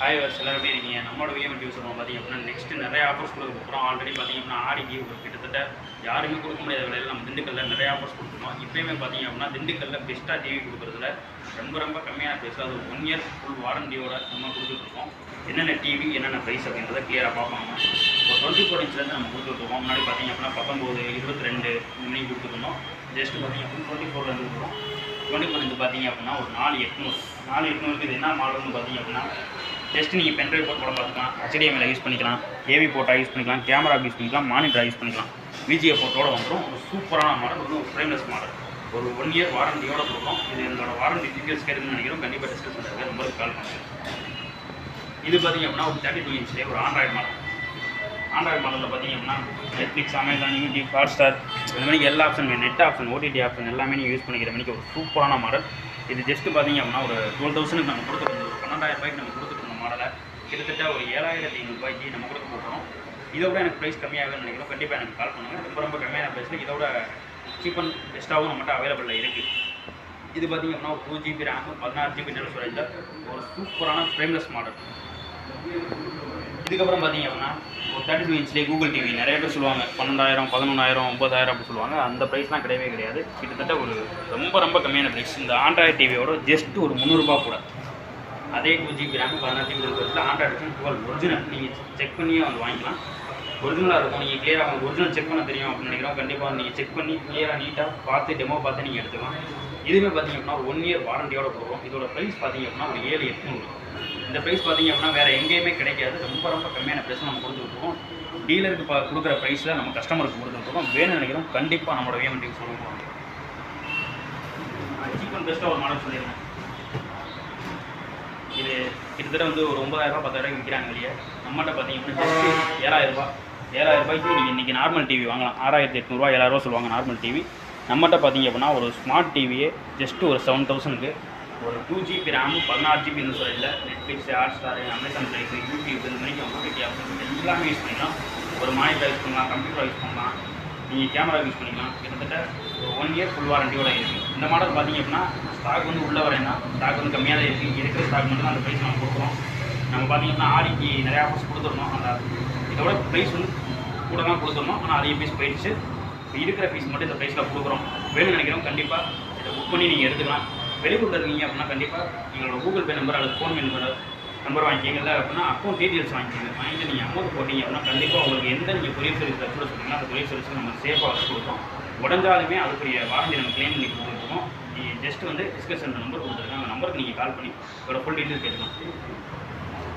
Hi verse எல்லாரும் எப்படி இருக்கீங்க? நம்மளோட விஎம் டியூஸ் சொல்லுவோம். பார்த்தீங்க அப்படின்னா நெக்ஸ்ட் நிறைய ஆஃபர்ஸ் கொடுக்க போகிறோம் ஆல்ரெடி பார்த்திங்கன்னா அப்படின்னா ஆடிக்கு கிட்டத்தட்ட யாருமே கொடுக்க முடியாத விலையில் நம்ம திண்டுக்கல்ல நிறைய ஆஃபர்ஸ் கொடுத்துருக்கோம். இப்போயுமே பார்த்திங்க அப்படின்னா திண்டுக்கல்ல பெஸ்ட்டாக டிவி கொடுக்குறதுல ரொம்ப ரொம்ப கம்மியான ப்ரைஸில் அது ஒன் இயர் ஃபுல் வாரண்டியோட நம்ம கொடுத்துட்ருக்கோம். என்னென்ன டிவி என்னென்ன ப்ரைஸ் அப்படின்றத கிளியராக பார்ப்பாங்க. ஒரு டுவெண்ட்டி ஃபோர் இன்ச்லேருந்து நம்ம கொடுத்துட்ருக்கோம். முன்னாடி பார்த்தீங்க அப்படின்னா பத்தொம்போது இருபத்தி ரெண்டு இந்த கொடுத்துருந்தோம் ஜஸ்ட் பார்த்தீங்க அப்படின்னா டுவெண்ட்டி ஃபோர்லேருந்து கொடுக்குறோம். டுவெண்ட்டி ஃபோர் இன்ச்சு பார்த்தீங்க அப்படின்னா ஒரு நாலு எட்நூறு. நாலு எட்நூறுக்கு இது என்ன மாடல்னு பார்த்தீங்க அப்படின்னா ஜஸ்ட் நீங்கள் பென்ட்ரைவ் போட்டு படம் பார்த்துக்கலாம். HDMI யூஸ் பண்ணிக்கலாம். ஏவி போட்டாக யூஸ் பண்ணிக்கலாம். கேமரா யூஸ் பண்ணிக்கலாம். மானிட்டர் யூஸ் பண்ணிக்கலாம். விஜிஏ போட்டோட வந்துடும் ஒரு சூப்பரான மாடல் ஒரு ஃப்ரேம்லெஸ் மாடல் ஒரு ஒன் இயர் வாரண்டியோட கொடுக்கும் இது என்னோட வாரண்டி டீட்டெயில்ஸ் கேட்குதுன்னு நினைக்கிறோம். கண்டிப்பாக டிஸ்கஸ் பண்ணுறது நம்பருக்கு கால் பண்ணுங்கள் இது பார்த்தீங்க அப்படின்னா ஒரு தேர்ட்டி டூ இன்ச்லேயே ஒரு ஆண்ட்ராய்டு மாடல் ஆண்ட்ராய்டு மாடலில் பார்த்திங்க அப்படின்னா Netflix Amazon YouTube Hotstar இந்த மாதிரி எல்லா option net option OTT option எல்லாமே நீங்கள் யூஸ் பண்ணிக்கிற மாதிரி ஒரு சூப்பரான மாடல் இது ஜஸ்ட்டு பார்த்தீங்க அப்படின்னா ஒரு டுவெல் தௌசண்ட்க்கு நம்ம கொடுத்துருந்தோம் ஒரு பன்னெண்டாயிரம் ரூபாய்க்கு நம்ம கொடுத்துருக்கோம் மாடலை. கிட்டத்தட்ட ஒரு ஏழாயிரத்தி ஐநூறுபாய்க்கு நம்ம கொடுக்க போகிறோம் விட எனக்கு ப்ரைஸ் கம்மியாகவே நினைக்கிறோம் கண்டிப்பாக எனக்கு கால் பண்ணுங்கள் ரொம்ப ரொம்ப கம்மியான ப்ரைஸில் இதோட சீப் அண்ட் பெஸ்ட்டாகவும் நம்மகிட்ட அவைலபிளில் இருக்குது இது பார்த்திங்க அப்படின்னா ஒரு டூ ஜிபி ரேம் பதினாறு ஜிபி நெல் ஸ்டோரேஜில் ஒரு சூப்பரான ஃப்ரேம்லெஸ் மாடல் இதுக்கப்புறம் பார்த்தீங்க அப்படின்னா ஒரு தேர்ட்டி டூ இன்ச்லேயே கூகுள் டிவி நிறைய பேர் சொல்லுவாங்க. பன்னெண்டாயிரம் பதினொன்றாயிரம் ஒம்பதாயிரம் அப்படி சொல்லுவாங்க. அந்த ப்ரைஸ்லாம் கிடையவே கிடையாது. கிட்டத்தட்ட ஒரு ரொம்ப ரொம்ப கம்மியான ப்ரைஸ் இந்த ஆண்ட்ராய்டு டிவியோட ஜஸ்ட் ஒரு முந்நூறுரூபா கூட. அதே டூ ஜிபி ரேம் பதினாறு ஜிபி இருக்கிறதுல ஆண்ட்ராய்டு டுவெல் ஒரிஜினல் நீங்கள் செக் பண்ணியே வந்து வாங்கிக்கலாம். ஒரிஜினலாக இருக்கும். நீங்கள் கிளியராக அவங்க ஒரிஜினல் செக் பண்ண தெரியும் அப்படின்னு நினைக்கிறோம். கண்டிப்பாக நீங்கள் செக் பண்ணி கிளியராக நீட்டாக பார்த்து டெமோ பார்த்து நீங்கள் எடுத்துக்கலாம். இதுவுமே பார்த்தீங்க அப்படின்னா ஒன் இயர் வாரண்டியோட போகிறோம் இதோட ப்ரைஸ் பார்த்தீங்க அப்படின்னா ஒரு ஏழு எட்நூறு. இந்த ப்ரைஸ் பார்த்தீங்க அப்படின்னா வேறு எங்கேயுமே கிடைக்காது. ரொம்ப ரொம்ப கம்மியான ப்ரைஸ் நம்ம கொடுத்துருக்கோம் டீலருக்கு பா கொடுக்குற ப்ரைஸில் நம்ம கஸ்டமருக்கு கொடுத்துருக்கோம் வேணும்னு நினைக்கிறோம். கண்டிப்பாக நம்மளோட வேமெண்ட்டுக்கு சொல்லுவோம். சீப் அண்ட் பெஸ்ட்டாக ஒரு மாடல் சொல்லிடுறேன் இது கிட்டத்தட்ட வந்து ஒரு ஒன்பதாயிரரூபா பத்தாயிரம் விற்கிறாங்க இல்லையா? நம்மகிட்ட பார்த்தீங்கன்னா ஜஸ்ட் ஏழாயிரம் ரூபாய். ஏழாயிரம் ரூபாய்க்கு நீங்கள் இன்றைக்கி நார்மல் டிவி வாங்கலாம். ஆறாயிரத்தி எட்நூறுவா ஏழாயிரரூவா சொல்லுவாங்க நார்மல் டிவி நம்மகிட்ட பார்த்தீங்க அப்படின்னா ஒரு ஸ்மார்ட் டிவியே ஜஸ்ட் ஒரு செவன் தௌசண்ட்க்கு ஒரு டூ ஜிபி ரேமு பதினாறு ஜிபி இந்த சொல்ல Netflix Hotstar Amazon Prime YouTube இந்த மாதிரி ஓடிடி எல்லாமே யூஸ் பண்ணிக்கலாம். ஒரு மானிட்டர் யூஸ் பண்ணலாம் கம்ப்யூட்டர் யூஸ் பண்ணலாம். நீங்கள் கேமரா யூஸ் பண்ணிக்கலாம். கிட்டத்தட்ட ஒரு ஒன் இயர் ஃபுல் வாரண்டியோட இருக்குது இந்த மாடல் பார்த்தீங்க அப்படின்னா ஸ்டாக் வந்து உள்ள வரேன்னா ஸ்டாக் வந்து கம்மியாக தான் இருக்குது இருக்கிற ஸ்டாக் மட்டும் தான் அந்த ப்ரைஸ் நம்ம கொடுக்குறோம். நம்ம பார்த்தீங்கன்னா ஆடிக்கு நிறையா ஆஃபர்ஸ் கொடுத்துருந்தோம் அந்த இதோட ப்ரைஸ் வந்து கூட தான் கொடுத்துருந்தோம் ஆனால் அதிக பீஸ் போயிடுச்சு. இப்போ இருக்கிற பீஸ் மட்டும் இந்த ப்ரைஸில் கொடுக்குறோம். வேணும்னு நினைக்கிறோம் கண்டிப்பாக இதை புக் பண்ணி நீங்கள் எடுத்துக்கலாம். வெளியூரில் இருக்கீங்க அப்படின்னா கண்டிப்பாக எங்களோட கூகுள் பே நம்பர் அல்லது ஃபோன்பே நம்பர் நம்பர் வாங்கிக்கிங்கல்ல அப்படின்னா அக்கௌண்ட் டீட்டெயில்ஸ் வாங்கிக்கிங்க. வாங்கிட்டு நீங்கள் அமௌண்ட் போட்டீங்க அப்படின்னா கண்டிப்பாக உங்களுக்கு எந்த நீங்கள் கொரியர் சர்வீஸ் வச்சு சொன்னீங்கன்னா அந்த கொரியர் சர்வீஸ் நம்ம சேஃபாக கொடுப்போம். உடஞ்சாலுமே அதுக்குரிய வாரண்டி நம்ம கிளைம் பண்ணி கொடுத்துருக்கோம். நீ ஜஸ்ட் வந்து டிஸ்கஷன் நம்பர் கொடுத்துருக்கேன் அந்த நம்பருக்கு நீங்கள் கால் பண்ணி இதோட ஃபுல் டீட்டெயில் கேட்கலாம்